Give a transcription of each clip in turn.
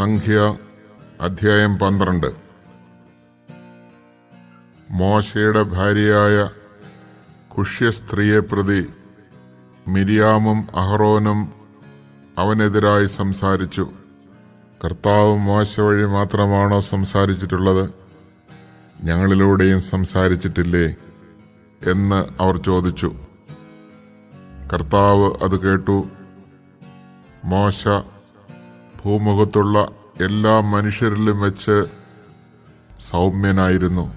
സംഖ്യ അധ്യായം പന്ത്രണ്ട്. മോശയുടെ ഭാര്യയായ കുഷ്യസ്ത്രീയെ പ്രതി മിരിയാമും അഹ്റോനും അവനെതിരായി സംസാരിച്ചു. കർത്താവ് മോശ വഴി മാത്രമാണോ സംസാരിച്ചിട്ടുള്ളത്? ഞങ്ങളിലൂടെയും സംസാരിച്ചിട്ടില്ലേ? എന്ന് അവർ ചോദിച്ചു. കർത്താവ് അത് കേട്ടു. മോശ ഭൂമുഖത്തുള്ള എല്ലാ മനുഷ്യരിലും വെച്ച് സൗമ്യനായിരുന്നു.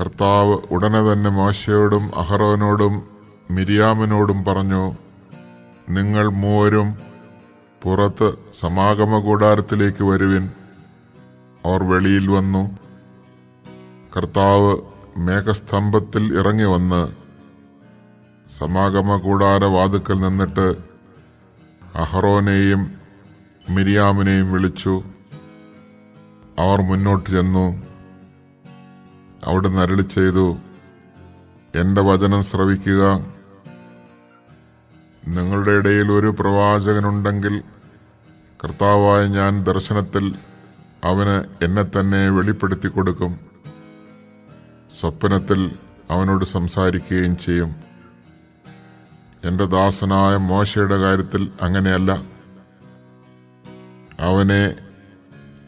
കർത്താവ് ഉടനെ തന്നെ മോശയോടും അഹറോനോടും മിരിയാമിനോടും പറഞ്ഞു നിങ്ങൾ മൂവരും പുറത്ത് സമാഗമ കൂടാരത്തിലേക്ക് വരുവിൻ. അവർ വെളിയിൽ വന്നു. കർത്താവ് മേഘസ്തംഭത്തിൽ ഇറങ്ങി വന്ന് സമാഗമ കൂടാര വാതുക്കൽ നിന്നിട്ട് അഹറോനെയും മിരിയാമിനെയും വിളിച്ചു. അവർ മുന്നോട്ട് ചെന്നു. അവിടുന്ന് അരളി ചെയ്തു എന്റെ വചനം ശ്രവിക്കുക. നിങ്ങളുടെ ഇടയിൽ ഒരു പ്രവാചകനുണ്ടെങ്കിൽ കർത്താവായ ഞാൻ ദർശനത്തിൽ അവന് എന്നെ തന്നെ വെളിപ്പെടുത്തി കൊടുക്കും സ്വപ്നത്തിൽ അവനോട് സംസാരിക്കുകയും ചെയ്യും. എന്റെ ദാസനായ മോശയുടെ കാര്യത്തിൽ അങ്ങനെയല്ല. അവനെ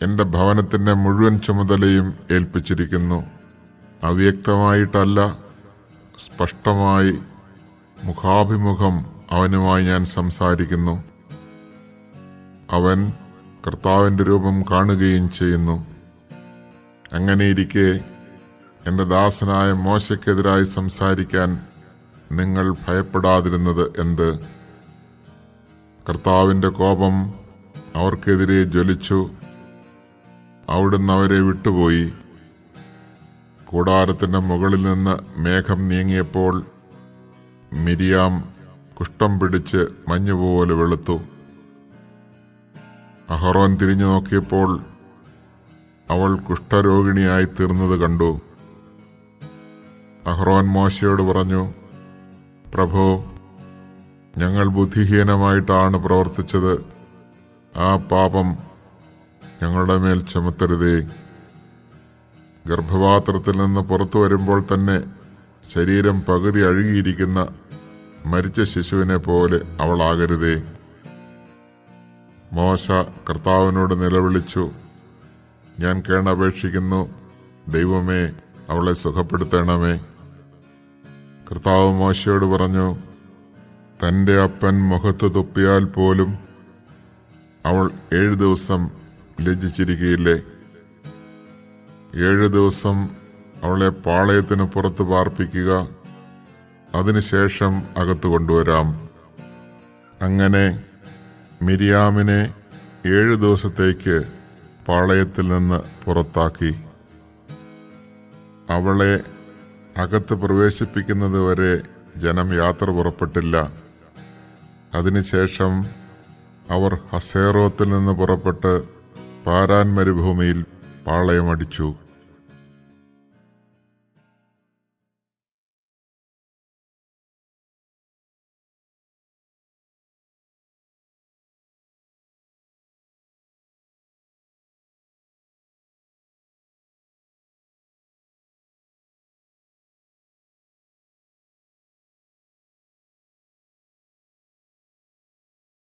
എന്റെ ഭവനത്തിന്റെ മുഴുവൻ ചുമതലയും ഏൽപ്പിച്ചിരിക്കുന്നു. അവ്യക്തമായിട്ടല്ല സ്പഷ്ടമായി മുഖാഭിമുഖം അവനുമായി ഞാൻ സംസാരിക്കുന്നു. അവൻ കർത്താവിന്റെ രൂപം കാണുകയും ചെയ്യുന്നു. അങ്ങനെയിരിക്കെ എന്റെ ദാസനായ മോശയ്ക്കെതിരായി സംസാരിക്കാൻ നിങ്ങൾ ഭയപ്പെടാതിരുന്നത് എന്ത്? കർത്താവിന്റെ കോപം അവർക്കെതിരെ ജ്വലിച്ചു. അവിടുന്ന് അവരെ വിട്ടുപോയി. കൂടാരത്തിന്റെ മുകളിൽ നിന്ന് മേഘം നീങ്ങിയപ്പോൾ മിരിയാം കുഷ്ഠം പിടിച്ച് മഞ്ഞുപോലെ വെളുത്തു. അഹറോൻ തിരിഞ്ഞു നോക്കിയപ്പോൾ അവൾ കുഷ്ഠരോഗിണിയായി തീർന്നത് കണ്ടു. അഹ്റോൻ മോശയോട് പറഞ്ഞു പ്രഭോ ഞങ്ങൾ ബുദ്ധിഹീനമായിട്ടാണ് പ്രവർത്തിച്ചത്. ആ പാപം ഞങ്ങളുടെ മേൽ ചുമത്തരുതേ. ഗർഭപാത്രത്തിൽ നിന്ന് പുറത്തു വരുമ്പോൾ തന്നെ ശരീരം പകുതി അഴുകിയിരിക്കുന്ന മരിച്ച ശിശുവിനെ പോലെ അവളാകരുതേ. മോശ കർത്താവിനോട് നിലവിളിച്ചു ഞാൻ കേണപേക്ഷിക്കുന്നു. ദൈവമേ അവളെ സുഖപ്പെടുത്തണമേ. കർത്താവ് മോശയോട് പറഞ്ഞു തന്റെ അപ്പൻ മുഖത്ത് തുപ്പിയാൽ പോലും അവൾ ഏഴ് ദിവസം ലജ്ജിച്ചിരിക്കുകയില്ലേ ഏഴ് ദിവസം അവളെ പാളയത്തിന് പുറത്ത് പാർപ്പിക്കുക അതിനുശേഷം അകത്ത് കൊണ്ടുവരാം. അങ്ങനെ മിരിയാമിനെ ഏഴ് ദിവസത്തേക്ക് പാളയത്തിൽ നിന്ന് പുറത്താക്കി. അവളെ അകത്ത് പ്രവേശിപ്പിക്കുന്നത് വരെ ജനം യാത്ര പുറപ്പെട്ടില്ല. അതിനുശേഷം അവർ ഹസേറോത്തിൽ നിന്ന് പുറപ്പെട്ട് പാരാൻ മരുഭൂമിയിൽ പാളയമടിച്ചു.